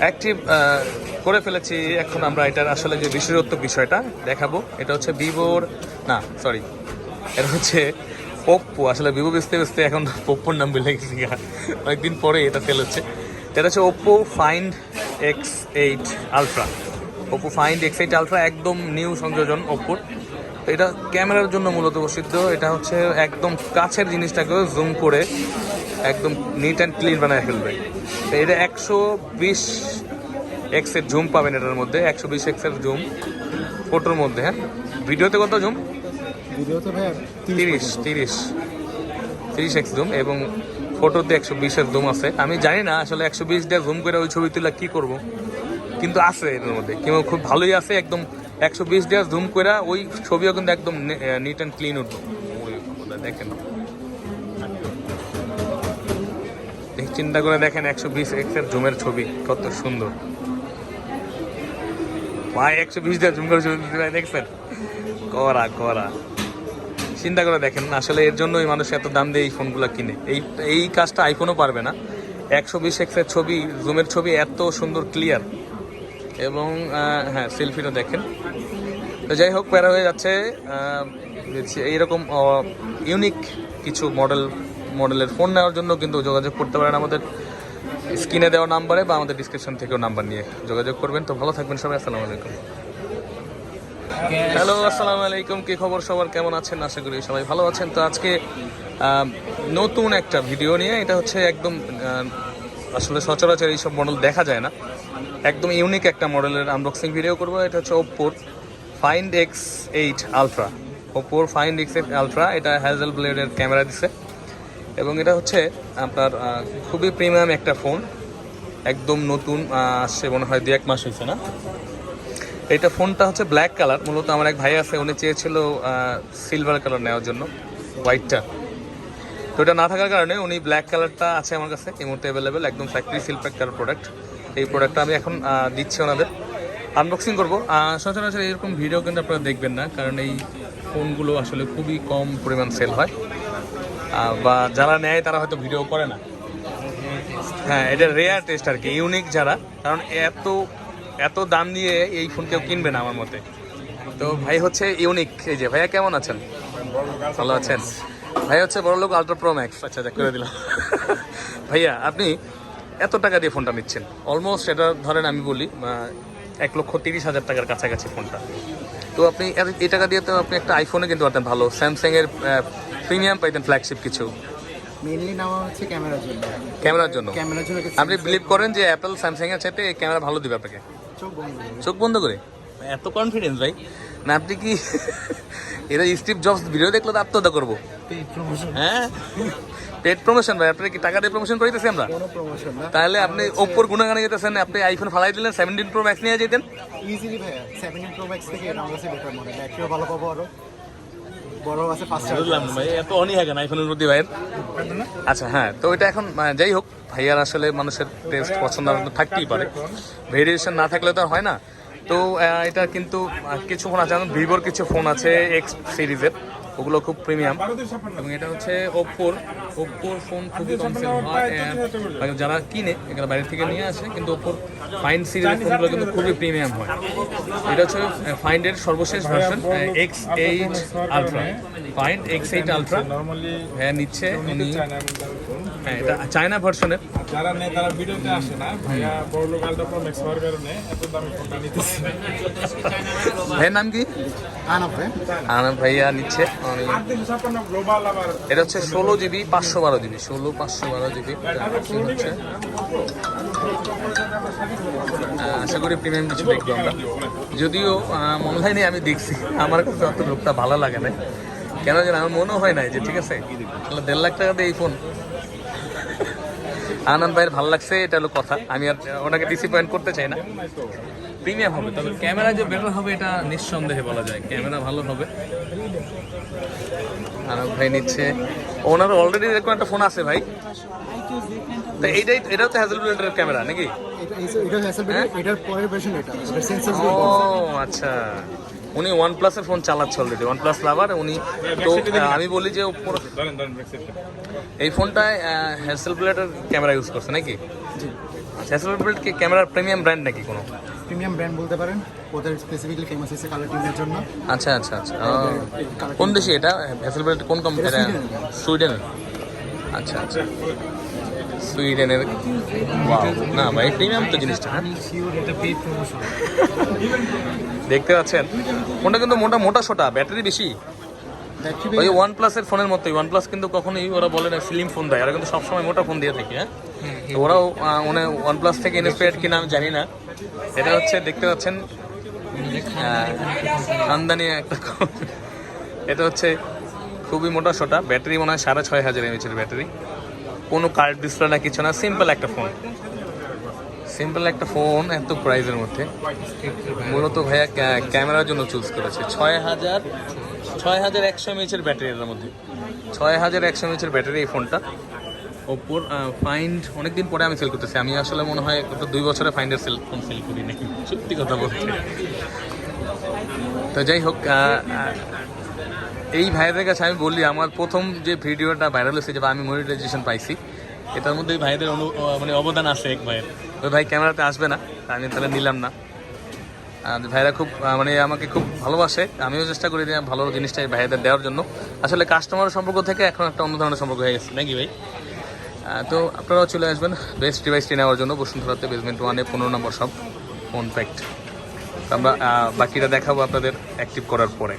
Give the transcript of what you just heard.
Active করে ফেলেছি। এখন আমরা এটার আসলে যে বিশেষত্ব বিষয়টা দেখাবো, এটা হচ্ছে ভিভোর না সরি এটা হচ্ছে ওপ্পো আসলে ভিভো বেচতে বেচতে এখন ওপ্পোর নাম বলে গেছি। অনেকদিন পরে এটা সেল হচ্ছে। এটা হচ্ছে Oppo Find X eight ultra Oppo Find X eight ultra একদম নিউ সংযোজন ওপ্পোর তো এটা ক্যামেরার জন্য মূলত প্রসিদ্ধ। এটা হচ্ছে একদম কাছের জিনিসটাকেও জুম করে একদম নিট অ্যান্ড ক্লিন বানায় ফেলবে। তো এটা একশো বিশ এক্সের জুম পাবেন এটার মধ্যে একশো বিশ এক্সের জুম ফটোর মধ্যে হ্যাঁ? ভিডিওতে কত জুম ভিডিওতে তিরিশ তিরিশ তিরিশ। এক্স জুম এবং ফটোতে একশো বিশের জুম আছে। আমি জানি না আসলে একশো বিশ দিয়ে জুম করে ওই ছবি তুলে কী করব। কিন্তু আছে এটার মধ্যে। কিন্তু খুব ভালোই আছে একদম একশো বিশ দিয়ে জুম করে ওই ছবিও কিন্তু একদম নিট অ্যান্ড ক্লিন উঠবো। দেখেন। চিন্তা করে দেখেন একশো বিশ এক্সের জুমের ছবি, কত সুন্দর। ভাই, একশো বিশ দিয়ে জুম করে ছবি ভাই দেখছেন? করা করা চিন্তা করে দেখেন, আসলে এর জন্যই মানুষ এত দাম দিয়ে এই ফোনগুলো কিনে। এই এই কাজটা আইফোনও পারবে না। একশো বিশ এক্সের ছবি, জুমের ছবি এত সুন্দর ক্লিয়ার এবং হ্যাঁ সেলফিটা দেখেন। তো যাই হোক, প্যারা হয়ে যাচ্ছে। এইরকম ইউনিক কিছু মডেল মডেলের ফোন নেওয়ার জন্য কিন্তু যোগাযোগ করতে পারেন আমাদের স্ক্রিনে দেওয়া নাম্বারে বা আমাদের ডিসক্রিপশন থেকেও নাম্বার নিয়ে যোগাযোগ করবেন। তো ভালো থাকবেন সবাই, আসসালামু আলাইকুম। হ্যালো, আসসালামু আলাইকুম। কি খবর সবার? কেমন আছেন? আশা করি সবাই ভালো আছেন। তো আজকে নতুন একটা ভিডিও নিয়ে, এটা হচ্ছে একদম আসলে সচরাচর এইসব মডেল দেখা যায় না। একদম ইউনিক একটা মডেলের আনবক্সিং ভিডিও করব। এটা হচ্ছে ওপ্পোর ফাইন্ড এক্স এইট আলট্রা ওপ্পোর ফাইন্ড এক্স এইট আলট্রা এটা হ্যাজেল ব্লেডের ক্যামেরা দিছে। এবং এটা হচ্ছে আপনার খুবই প্রিমিয়াম একটা ফোন একদম নতুন আসছে মনে হয় দু এক মাস হয়েছে না? এটা ফোনটা হচ্ছে ব্ল্যাক কালার মূলত আমার এক ভাই আছে, উনি চেয়েছিল সিলভার কালার নেওয়ার জন্য হোয়াইটটা তো এটা না থাকার কারণে উনি ব্ল্যাক কালারটা আছে আমার কাছে, এই মুহূর্তে অ্যাভেলেবেল একদম ফ্যাক্টরি সিলপ্যাক কালার প্রোডাক্ট এই প্রোডাক্টটা আমি এখন দিচ্ছি ওনাদের। আনবক্সিং করব। সচরাচর এরকম ভিডিও কিন্তু আপনারা দেখবেন না, কারণ এই ফোনগুলো আসলে খুবই কম পরিমাণ সেল হয়। বা যারা নেয় তারা হয়তো ভিডিও করে না। হ্যাঁ এটা রেয়ার টেস্ট আর কি ইউনিক যারা। কারণ এত এত দাম দিয়ে এই ফোন কেউ কিনবে না আমার মতে। তো ভাই হচ্ছে ইউনিক এই যে ভাইয়া কেমন আছেন? ভালো আছেন? ভাই হচ্ছে বড় লোক আলট্রা প্রো ম্যাক্স আচ্ছা আচ্ছা করে দিলাম। ভাইয়া আপনি এত টাকা দিয়ে ফোনটা নিচ্ছেন? অলমোস্ট এটা ধরেন আমি বলি এক লক্ষ তিরিশ হাজার টাকার কাছাকাছি ফোনটা তো আপনি এত- এই টাকা দিয়ে তো আপনি একটা আইফোনে কিনতে পারতেন ভালো। স্যামসাংয়ের প্রিমিয়াম পাইতেন ফ্ল্যাগশিপ কিছু। মেনলি নেওয়া হচ্ছে ক্যামেরার জন্য। ক্যামেরার জন্য? ক্যামেরার জন্য আপনি বিলিভ করেন যে অ্যাপল স্যামসাং এর চাইতে ক্যামেরা ভালো দিবে আপনাকে? চোখ বন্ধ করে। চোখ বন্ধ করে? এত কনফিডেন্স ভাই। না আপনি কি এটা স্টিভ জবস ভিডিও দেখলে তো আত্মহত্যা করব? হ্যাঁ? পেট প্রমোশন ভাই। আপনি কি টাকা দিয়ে প্রমোশন করিতেছি আমরা? তাহলে আপনি ওপ্পোর গুণাগানে যেতেছেন আপনি আইফোন ফালাই দিলেন সেভেন্টিন প্রো ম্যাক্স নিয়ে যেতেন ইজিলি ভাইয়া। সেভেন্টিন প্রো ম্যাক্স থেকে এটা আমার কাছে বেটার মনে হয় ভালো পাবো আরও। বড় আছে ফাস্ট বুঝলাম ভাই এত অনি থাকে আইফোনের প্রতি ভাইয়ের? আচ্ছা হ্যাঁ তো এটা এখন যাই হোক ভাইয়ার আসলে মানুষের টেস্ট পছন্দ থাকতেই পারে। ভেরিয়েশন না থাকলে তো আর হয় না। তো এটা কিন্তু কিছু ফোন আছে, যেমন ভিভোর কিছু ফোন আছে এক্স সিরিজের ওগুলো খুব প্রিমিয়াম এবং এটা হচ্ছে ওপ্পোর ওপ্পোর ফোন খুবই কম সেল হয় যারা কিনে এখানে বাইরে থেকে নিয়ে আসে, কিন্তু ওপ্পোর ফাইন সিরিজের ফোনগুলো কিন্তু খুবই প্রিমিয়াম হয়। এটা হচ্ছে ফাইন্ডের সর্বশেষ version X eight ultra Find X eight ultra হ্যাঁ নিচ্ছে উনি। হ্যাঁ এটা চায়না ভার্সনের যারা নেই তারা ভিডিওতে আসে না। ভাইয়া বড় লোক ম্যাক্স হওয়ার কারণে এত দামি ফোনটা নিতেছে। ভাইয়ের নাম কি? আনব ভাই। আনন্দ ভাইয়া নিচ্ছে। গ্লোবাল আবার। এটা হচ্ছে ষোলো জিবি পাঁচশো বারো জিবি ষোলো পাঁচশো বারো জিবি। হচ্ছে। আশা করি প্রিমিয়াম কিছু দেখব আমরা। যদিও অনলাইনে আমি দেখছি। আমার কাছে অত লোকটা ভালো লাগে না কেন জানি আমার মনে হয় না যে ঠিক আছে তাহলে দেড় লাখ টাকা দিয়ে এই ফোন আনন্দ ভাইয়ের ভালো লাগছে এটা হলো কথা। আমি আর ওনাকে ডিসিপয়েন্ট করতে চাই না। প্রিমিয়াম হবে তবে ক্যামেরা যে বেটার হবে এটা নিঃসন্দেহে বলা যায়। ক্যামেরা ভালো হবে। আনন্দ ভাই নিচ্ছে। ওনার অলরেডি এরকম একটা ফোন আছে ভাই। তো এইটাই এটাও তো হ্যাজেল ব্লেন্ডের ক্যামেরা নাকি? এটা এই- এটা এটার পরের ভার্সন এটা। এটা সেন্সর ও আচ্ছা। উনি ওয়ান প্লাসের ফোন চালাচ্ছে অলরেডি ওয়ান প্লাস লাভার উনি তো আমি বলি যে এই ফোনটায় হ্যাসেল ব্লেডের ক্যামেরা ইউজ করছে নাকি? হ্যাসেলব্লেড কি ক্যামেরার প্রিমিয়াম ব্র্যান্ড নাকি কোনো? প্রিমিয়াম ব্র্যান্ড বলতে পারেন ওদের স্পেসিফিকলি ফেমাস হয়েছে কালার টিমের জন্য। আচ্ছা আচ্ছা আচ্ছা। কোন দেশে এটা? হ্যাসেলব্লেড কোন কোম্পানি। সুইডেনের আচ্ছা আচ্ছা। সুইডেনের না ভাই প্রিমিয়াম তো জিনিসটা। দেখতে পাচ্ছেন? ফোনটা কিন্তু মোটা মোটা সোটা ব্যাটারি বেশি। ওই ওয়ান প্লাসের ফোনের মতোই। ওয়ান প্লাস কিন্তু কখনোই ওরা বলে না স্লিম ফোন দেয়। ওরা কিন্তু সবসময় মোটা ফোন দিয়ে থাকে হ্যাঁ? ওরাও মানে ওয়ান প্লাস থেকে ইন্সপায়ার্ড কিনা আমি জানি না। এটা হচ্ছে দেখতে পাচ্ছেন খানদানি একটা এটা হচ্ছে খুবই মোটা সোটা। ব্যাটারি মনে হয় সাড়ে ছয় হাজার এমএচের ব্যাটারি। কোনো কার্ড ডিসপ্লে না কিছু না সিম্পল একটা ফোন সিম্পল একটা ফোন এত প্রাইসের মধ্যে। মূলত ভাইয়া ক্যামেরার জন্য চুজ করেছে। ছয় হাজার ছয় হাজার একশো এমএচের ব্যাটারি এর মধ্যে। ছয় হাজার একশো এমএচের ব্যাটারি এই ফোনটা ওপোর ফাইন্ড অনেকদিন পরে আমি সেল করতেছি। আমি আসলে মনে হয় গত দুই বছরে ফাইন্ডের সেল ফোন সেল করি নাকি সত্যি কথা বলতে। তো যাই হোক এই ভাইদের কাছে আমি বললি আমার প্রথম যে ভিডিওটা ভাইরাল হয়েছে যে আমি মনিটাইজেশন পাইছি, এটার মধ্যে ভাইদের অনু মানে অবদান আছে এক ভাইয়ের। ওই ভাই ক্যামেরাতে আসবে না, আমি তাহলে নিলাম না। ভাইরা খুব মানে আমাকে খুব ভালোবাসে, আমিও চেষ্টা করি যে ভালো জিনিসটা ভাইদের দেওয়ার জন্য। আসলে কাস্টমার সম্পর্ক থেকে এখন একটা অন্য ধরনের সম্পর্ক হয়ে গেছে, নাকি ভাই? তো আপনারাও চলে আসবেন বেস্ট ডিভাইসটি নেওয়ার জন্য, বসুন্ধরাতে বেসমেন্ট ওয়ানে পনেরো নম্বর সব ফোন প্যাক্ট আমরা বাকিটা দেখাবো আপনাদের অ্যাক্টিভ করার পরে।